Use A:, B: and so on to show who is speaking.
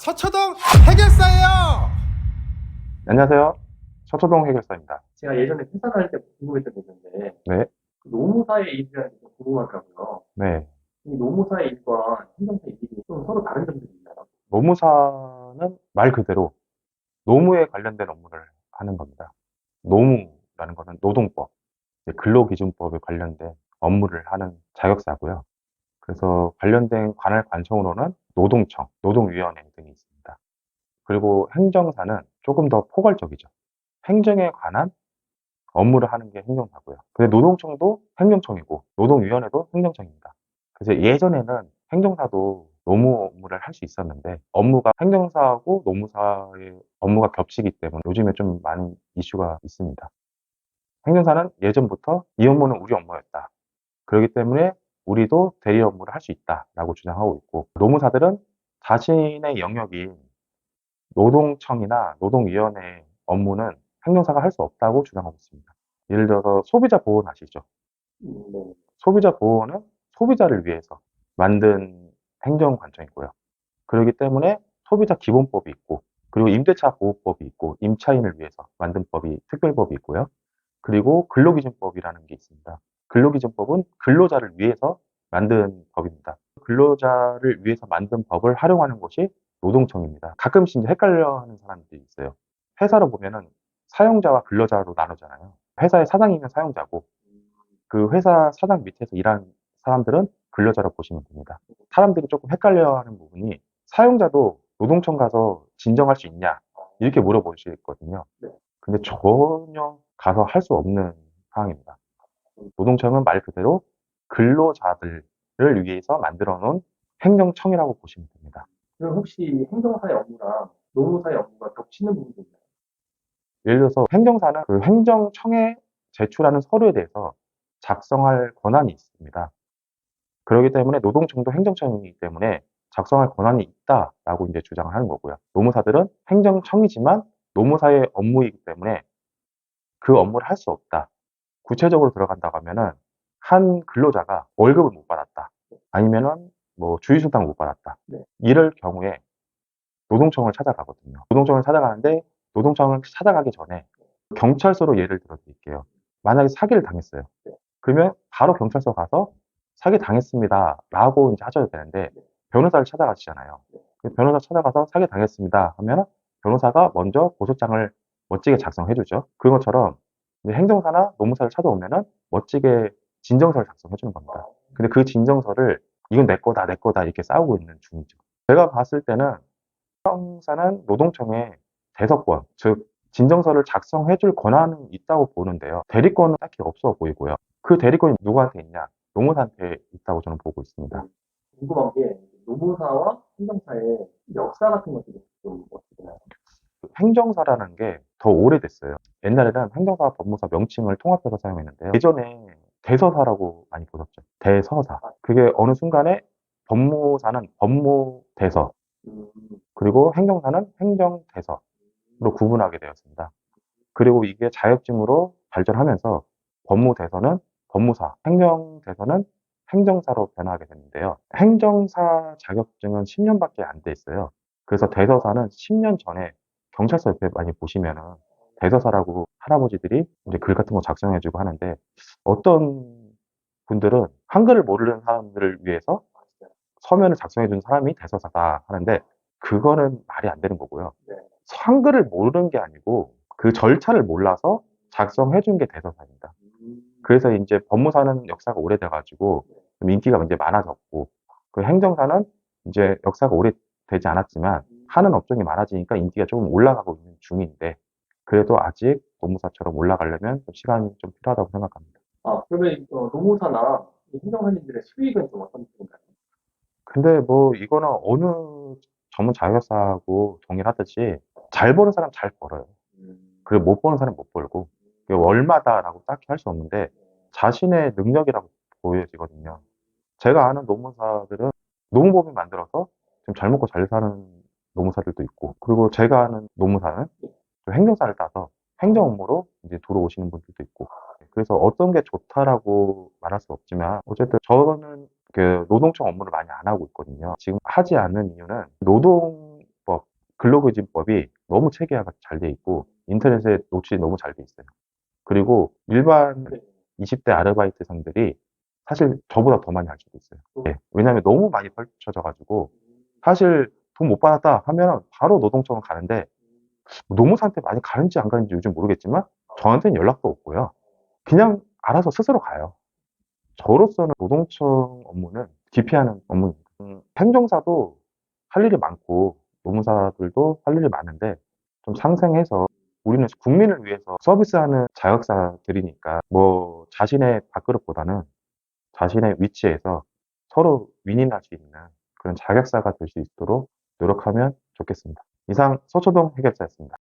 A: 서초동 해결사예요.
B: 안녕하세요. 서초동 해결사입니다.
C: 제가 예전에 회사 다닐 때 궁금했던 게 있는데
B: 네.
C: 그 노무사의 일이라는 게 좀 궁금하더라고요.
B: 네.
C: 이 노무사의 일과 행정사 의 일이 좀 서로 다른 점들이 있나요?
B: 노무사는 말 그대로 노무에 관련된 업무를 하는 겁니다. 노무라는 것은 노동법, 근로기준법에 관련된 업무를 하는 자격사고요. 그래서 관련된 관할 관청으로는 노동청, 노동위원회 등이 있습니다. 그리고 행정사는 조금 더 포괄적이죠. 행정에 관한 업무를 하는 게 행정사고요. 근데 노동청도 행정청이고 노동위원회도 행정청입니다. 그래서 예전에는 행정사도 노무 업무를 할 수 있었는데 업무가 행정사하고 노무사의 업무가 겹치기 때문에 요즘에 좀 많은 이슈가 있습니다. 행정사는 예전부터 이 업무는 우리 업무였다. 그렇기 때문에 우리도 대리 업무를 할 수 있다라고 주장하고 있고 노무사들은 자신의 영역인 노동청이나 노동위원회 업무는 행정사가 할 수 없다고 주장하고 있습니다. 예를 들어서 소비자 보호 아시죠?
C: 음, 네.
B: 소비자 보호는 소비자를 위해서 만든 행정관청이고요. 그렇기 때문에 소비자 기본법이 있고, 그리고 임대차 보호법이 있고, 임차인을 위해서 만든 법이 특별법이 있고요. 그리고 근로기준법이라는 게 있습니다. 근로기준법은 근로자를 위해서 만든 법입니다. 근로자를 위해서 만든 법을 활용하는 곳이 노동청입니다. 가끔씩 헷갈려하는 사람들이 있어요. 회사로 보면은 사용자와 근로자로 나누잖아요. 회사의 사장이면 사용자고, 그 회사 사장 밑에서 일하는 사람들은 근로자로 보시면 됩니다. 사람들이 조금 헷갈려하는 부분이 사용자도 노동청 가서 진정할 수 있냐 이렇게 물어보시거든요.
C: 네.
B: 근데 전혀 가서 할 수 없는 상황입니다. 노동청은 말 그대로 근로자들을 위해서 만들어 놓은 행정청이라고 보시면 됩니다.
C: 그럼 혹시 행정사의 업무랑 노무사의 업무가 겹치는 부분이 있나요?
B: 예를 들어서 행정사는 그 행정청에 제출하는 서류에 대해서 작성할 권한이 있습니다. 그렇기 때문에 노동청도 행정청이기 때문에 작성할 권한이 있다라고 이제 주장을 하는 거고요. 노무사들은 행정청이지만 노무사의 업무이기 때문에 그 업무를 할 수 없다. 구체적으로 들어간다고 하면은 한 근로자가 월급을 못 받았다. 아니면은 뭐 주휴수당 못 받았다.
C: 네.
B: 이럴 경우에 노동청을 찾아가거든요. 노동청을 찾아가는데 노동청을 찾아가기 전에 경찰서로 예를 들어 드릴게요. 만약에 사기를 당했어요. 그러면 바로 경찰서 가서 사기 당했습니다. 라고 이제 하셔야 되는데 변호사를 찾아가시잖아요. 그 변호사 찾아가서 사기 당했습니다. 하면 변호사가 먼저 고소장을 멋지게 작성해 주죠. 그런 것처럼 행정사나 노무사를 찾아오면은 멋지게 진정서를 작성해 주는 겁니다. 근데 그 진정서를 이건 내 거다, 내 거다 이렇게 싸우고 있는 중이죠. 제가 봤을 때는 행정사는 노동청에 대서권, 즉 진정서를 작성해 줄 권한은 있다고 보는데요. 대리권은 딱히 없어 보이고요. 그 대리권이 누구한테 있냐? 노무사한테 있다고 저는 보고 있습니다.
C: 궁금한 게 노무사와 행정사의 역사 같은 것들이 좀 어떻게 되나요?
B: 행정사라는 게 더 오래됐어요. 옛날에는 행정사, 법무사 명칭을 통합해서 사용했는데요. 예전에 대서사라고 많이 보셨죠. 대서사. 그게 어느 순간에 법무사는 법무대서,
C: 음,
B: 그리고 행정사는 행정대서로 구분하게 되었습니다. 그리고 이게 자격증으로 발전하면서 법무대서는 법무사, 행정대서는 행정사로 변화하게 됐는데요. 행정사 자격증은 10년밖에 안 돼 있어요. 그래서 대서사는 10년 전에 경찰서 옆에 많이 보시면은 대서사라고 할아버지들이 이제 글 같은 거 작성해주고 하는데 어떤 분들은 한글을 모르는 사람들을 위해서 서면을 작성해준 사람이 대서사다 하는데 그거는 말이 안 되는 거고요.
C: 네.
B: 한글을 모르는 게 아니고 그 절차를 몰라서 작성해준 게 대서사입니다.
C: 음,
B: 그래서 이제 법무사는 역사가 오래돼가지고 좀 인기가 이제 많아졌고 그 행정사는 이제 역사가 오래되지 않았지만 하는 업종이 많아지니까 인기가 조금 올라가고 있는 중인데 그래도 아직 노무사처럼 올라가려면 좀 시간이 좀 필요하다고 생각합니다.
C: 아, 그러면 어, 노무사나 이 행정사님들의 수익은 좀 어떤 편인가요?
B: 근데 뭐 이거는 어느 전문 자격사하고 동일하듯이 잘 버는 사람 잘 벌어요.
C: 음,
B: 그리고 못 버는 사람 못 벌고 월마다라고 딱히 할 수 없는데 자신의 능력이라고 보여지거든요. 제가 아는 노무사들은 노무법인 만들어서 좀잘 먹고 잘 사는 노무사들도 있고 그리고 제가 아는 노무사는 좀 행정사를 따서 행정 업무로 이제 들어오시는 분들도 있고 그래서 어떤 게 좋다라고 말할 수 없지만 어쨌든 저는 그 노동청 업무를 많이 안 하고 있거든요. 지금 하지 않는 이유는 노동법 근로기준법이 너무 체계화가 잘 돼 있고 인터넷에 노출이 너무 잘 돼 있어요. 그리고 일반
C: 네.
B: 20대 아르바이트생들이 사실 저보다 더 많이 할 수도 있어요. 예, 왜냐하면 너무 많이 펼쳐져 가지고 사실 돈 못 받았다 하면 바로 노동청을 가는데 노무사한테 많이 가는지 안 가는지 요즘 모르겠지만 저한테는 연락도 없고요. 그냥 알아서 스스로 가요. 저로서는 노동청 업무는 기피하는 업무입니다. 음, 행정사도 할 일이 많고 노무사들도 할 일이 많은데 좀 상생해서 우리는 국민을 위해서 서비스하는 자격사들이니까 뭐 자신의 밥그릇보다는 자신의 위치에서 서로 윈윈할 수 있는 그런 자격사가 될 수 있도록 노력하면 좋겠습니다. 이상 서초동 해결사였습니다.